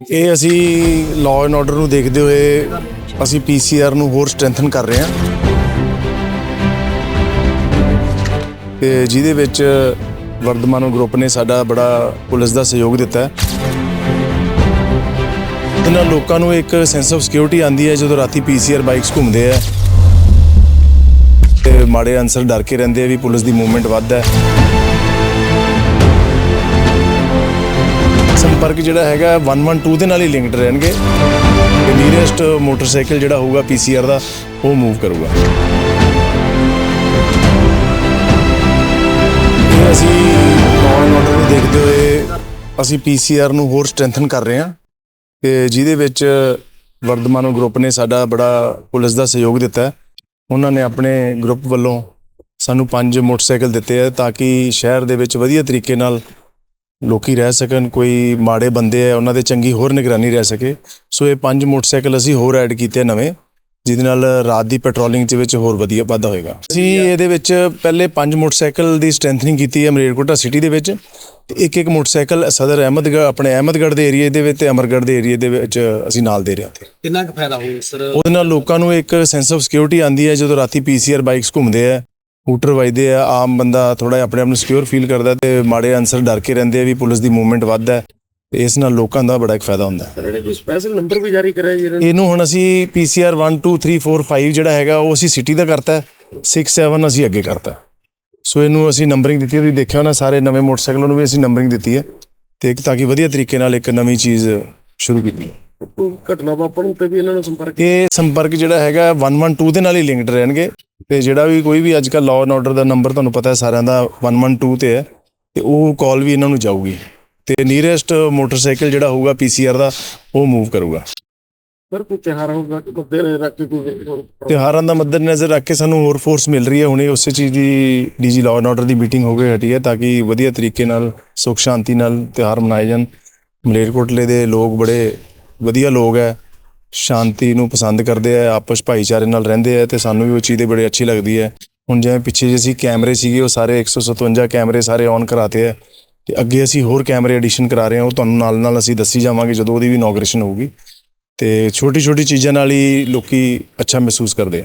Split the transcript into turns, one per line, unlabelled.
ਇਹ ਅਸੀਂ law and order ਨੂੰ ਦੇਖਦੇ ਹੋਏ ਅਸੀਂ ਪੀਸੀਆਰ ਨੂੰ ਹੋਰ ਸਟਰੈਂਥਨ ਕਰ ਰਹੇ ਹਾਂ। ਤੇ ਜਿਹਦੇ ਵਿੱਚ ਵਰਧਮਾਨ ਗਰੁੱਪ ਨੇ ਸਾਡਾ ਬੜਾ ਪੁਲਿਸ ਦਾ ਸਹਿਯੋਗ ਦਿੱਤਾ ਹੈ। ਇਹਨਾਂ ਲੋਕਾਂ ਨੂੰ ਇੱਕ ਸੈਂਸ ਆਫ ਸਿਕਿਉਰਿਟੀ ਆਂਦੀ ਹੈ ਜਦੋਂ ਰਾਤੀ ਪੀਸੀਆਰ ਬਾਈਕਸ ਘੁੰਮਦੇ ਆ। ਤੇ ਮਾੜੇ ਅਨਸਰ ਡਰ ਕੇ ਰਹਿੰਦੇ ਆ ਵੀ ਪੁਲਿਸ ਦੀ ਮੂਵਮੈਂਟ ਵੱਧ ਹੈ। ਸੰਪਰਕ ਜਿਹੜਾ ਹੈਗਾ 112 ਦੇ ਨਾਲ ਹੀ ਲਿੰਕਡ ਰਹਿਣਗੇ ਤੇ ਨੀਅਰੈਸਟ ਮੋਟਰਸਾਈਕਲ ਜਿਹੜਾ ਹੋਊਗਾ ਪੀਸੀਆਰ ਦਾ, ਉਹ ਮੂਵ ਕਰੂਗਾ। ਅਸੀਂ ਲਾਅ ਆਰਡਰ ਨੂੰ ਦੇਖਦੇ ਹੋਏ ਅਸੀਂ ਪੀਸੀਆਰ ਨੂੰ ਹੋਰ ਸਟਰੈਂਥਨ ਕਰ ਰਹੇ ਹਾਂ ਤੇ ਜਿਹਦੇ ਵਿੱਚ ਵਰਧਮਾਨ ਗਰੁੱਪ ਨੇ ਸਾਡਾ ਬੜਾ ਪੁਲਿਸ ਦਾ ਸਹਿਯੋਗ ਦਿੱਤਾ ਉਹਨਾਂ ਨੇ ਆਪਣੇ ਗਰੁੱਪ ਵੱਲੋਂ ਸਾਨੂੰ ਪੰਜ ਮੋਟਰਸਾਈਕਲ ਦਿੱਤੇ ਆ ਤਾਂ ਕਿ ਸ਼ਹਿਰ ਦੇ ਵਿੱਚ ਵਧੀਆ ਤਰੀਕੇ ਨਾਲ ਲੋਕੀ ਰਹਿ ਸਕਣ ਕੋਈ ਮਾੜੇ ਬੰਦੇ ਆ ਉਹਨਾਂ ਦੇ ਚੰਗੀ ਹੋਰ ਨਿਗਰਾਨੀ ਰਹਿ ਸਕੇ। ਸੋ ਇਹ ਪੰਜ ਮੋਟਰਸਾਈਕਲ ਅਸੀਂ ਹੋਰ ਐਡ ਕੀਤੇ ਨਵੇਂ ਜਿਹਦੇ ਨਾਲ ਰਾਤ ਦੀ ਪੈਟਰੋਲਿੰਗ ਦੇ ਵਿੱਚ ਹੋਰ ਵਧੀਆ ਵਾਧਾ ਹੋਏਗਾ। ਅਸੀਂ ਇਹਦੇ ਵਿੱਚ ਪਹਿਲੇ ਪੰਜ ਮੋਟਰਸਾਈਕਲ ਦੀ ਸਟਰੈਂਥਨਿੰਗ ਕੀਤੀ ਹੈ ਮਰੇਰਕੋਟਾ ਸਿਟੀ ਦੇ ਵਿੱਚ ਤੇ ਇੱਕ ਇੱਕ ਮੋਟਰਸਾਈਕਲ ਸਦਰ ਅਹਿਮਦਗੜ੍ਹ ਆਪਣੇ ਅਹਿਮਦਗੜ੍ਹ ਦੇ ਏਰੀਆ ਦੇ ਵਿੱਚ ਤੇ ਅਮਰਗੜ੍ਹ ਦੇ ਏਰੀਆ ਦੇ ਵਿੱਚ ਅਸੀਂ ਨਾਲ ਦੇ ਰਹੇ ਹਾਂ ਤੇ
ਕਿੰਨਾ ਕੁ ਫਾਇਦਾ ਹੋਊ ਸਰ?
ਉਹਦੇ ਨਾਲ ਲੋਕਾਂ ਨੂੰ ਇੱਕ ਸੈਂਸ ਆਫ ਸਿਕਿਉਰਿਟੀ ਆਂਦੀ ਹੈ ਜਦੋਂ ਰਾਤੀ ਪੀਸੀਆਰ ਬਾਈਕਸ ਘੁੰਮਦੇ ਆ। ਹੂਟਰ ਵੱਜਦੇ ਆ ਆਮ ਬੰਦਾ ਥੋੜਾ ਆਪਣੇ ਆਪ ਨੂੰ ਸਿਕਿਉਰ ਫੀਲ ਕਰਦਾ ਤੇ ਮਾੜੇ ਅਨਸਰ ਡਰ ਕੇ ਰਹਿੰਦੇ ਆ ਵੀ ਪੁਲਿਸ ਦੀ ਮੂਵਮੈਂਟ ਵੱਧ ਹੈ। ਤੇ ਇਸ ਨਾਲ ਲੋਕਾਂ ਦਾ ਬੜਾ ਇੱਕ ਫਾਇਦਾ ਹੁੰਦਾ ਹੈ।
ਸਪੈਸ਼ਲ ਨੰਬਰ ਵੀ ਜਾਰੀ ਕਰਿਆ ਜੀ ਇਹਨਾਂ
ਹੁਣ ਅਸੀਂ ਪੀਸੀਆਰ 1 2 3 4 5 ਜਿਹੜਾ ਹੈਗਾ ਉਹ ਅਸੀਂ ਸਿਟੀ ਦਾ ਕਰਤਾ 6 7 ਅਸੀਂ ਅੱਗੇ ਕਰਤਾ ਸੋ ਇਹਨੂੰ ਅਸੀਂ ਨੰਬਰਿੰਗ ਦਿੱਤੀ ਹੈ। ਤੁਸੀਂ ਦੇਖਿਆ ਹੋਣਾ ਸਾਰੇ ਨਵੇਂ ਮੋਟਰਸਾਈਕਲਾਂ ਨੂੰ ਵੀ ਅਸੀਂ ਨੰਬਰਿੰਗ ਦਿੱਤੀ ਹੈ। ਤੇ ਇੱਕ ਤਾਂ ਕਿ ਵਧੀਆ ਤਰੀਕੇ ਨਾਲ ਇੱਕ ਨਵੀਂ ਚੀਜ਼ ਸ਼ੁਰੂ ਕੀਤੀ
ਘਟਨਾ ਵਾਪਰਨ ਤੇ ਵੀ ਇਹਨਾਂ ਨੂੰ ਸੰਪਰਕ
ਇਹ ਸੰਪਰਕ ਜਿਹੜਾ ਹੈਗਾ 112 ਦੇ ਨਾਲ ਹੀ ਲਿੰਕਡ ਰਹਿਣਗੇ। ਤੇ ਜਿਹੜਾ ਵੀ ਕੋਈ ਵੀ ਅੱਜ ਕੱਲ ਲਾਅ ਐਂਡ ਆਰਡਰ ਦਾ ਨੰਬਰ ਤੁਹਾਨੂੰ ਪਤਾ ਹੈ ਸਾਰਿਆਂ ਦਾ 112 ਤੇ ਹੈ ਤੇ ਉਹ ਕਾਲ ਵੀ ਇਹਨਾਂ ਨੂੰ ਜਾਊਗੀ। ਤੇ ਨੀਅਰੈਸਟ ਮੋਟਰਸਾਈਕਲ ਜਿਹੜਾ ਹੋਊਗਾ ਪੀਸੀਆਰ ਦਾ ਉਹ ਮੂਵ ਕਰੂਗਾ।
ਸਰ ਕੋਈ ਤਿਹਾਰ ਹੋਊਗਾ ਕਿ ਮੁੱਦੇ ਰੱਖ ਕੇ ਕੋਈ
ਤਿਉਹਾਰਾਂ ਦਾ ਮੱਦੇ ਨਜ਼ਰ ਰੱਖ ਕੇ ਸਾਨੂੰ ਹੋਰ ਫੋਰਸ ਮਿਲ ਰਹੀ ਹੈ। ਹੁਣੇ ਉਸੇ ਚੀਜ਼ ਦੀ ਡੀਜੀ ਲਾਅ ਐਂਡ ਆਰਡਰ ਦੀ ਮੀਟਿੰਗ ਹੋ ਗਈ ਹਟੀ ਹੈ ਤਾਂ ਕਿ ਵਧੀਆ ਤਰੀਕੇ ਨਾਲ ਸੁਖ ਸ਼ਾਂਤੀ ਨਾਲ ਤਿਉਹਾਰ ਮਨਾਏ ਜਾਣ। ਮਲੇਰਕੋਟਲੇ ਦੇ ਲੋਕ ਬੜੇ ਵਧੀਆ ਲੋਕ ਹੈ। ਸ਼ਾਂਤੀ ਨੂੰ ਪਸੰਦ ਕਰਦੇ ਆ, ਆਪਸ ਭਾਈਚਾਰੇ ਨਾਲ ਰਹਿੰਦੇ ਆ ਤੇ ਸਾਨੂੰ ਵੀ ਉਹ ਚੀਜ਼ ਦੇ ਬੜੀ ਅੱਛੀ ਲੱਗਦੀ ਹੈ। ਹੁਣ ਜਿਵੇਂ ਪਿੱਛੇ ਜੇ ਅਸੀਂ ਕੈਮਰੇ ਸੀਗੇ, ਉਹ ਸਾਰੇ 157 ਕੈਮਰੇ ਸਾਰੇ ਔਨ ਕਰਾਤੇ ਆ ਤੇ ਅੱਗੇ ਅਸੀਂ ਹੋਰ ਕੈਮਰੇ ਐਡੀਸ਼ਨ ਕਰਾ ਰਹੇ ਹਾਂ, ਉਹ ਤੁਹਾਨੂੰ ਨਾਲ ਨਾਲ ਅਸੀਂ ਦੱਸੀ ਜਾਵਾਂਗੇ ਜਦੋਂ ਉਹਦੀ ਵੀ ਇਨੋਗ੍ਰੇਸ਼ਨ ਹੋਊਗੀ। ਤੇ ਛੋਟੀ ਛੋਟੀ ਚੀਜ਼ਾਂ ਨਾਲ ਹੀ ਲੋਕੀ ਅੱਛਾ ਮਹਿਸੂਸ ਕਰਦੇ ਆ।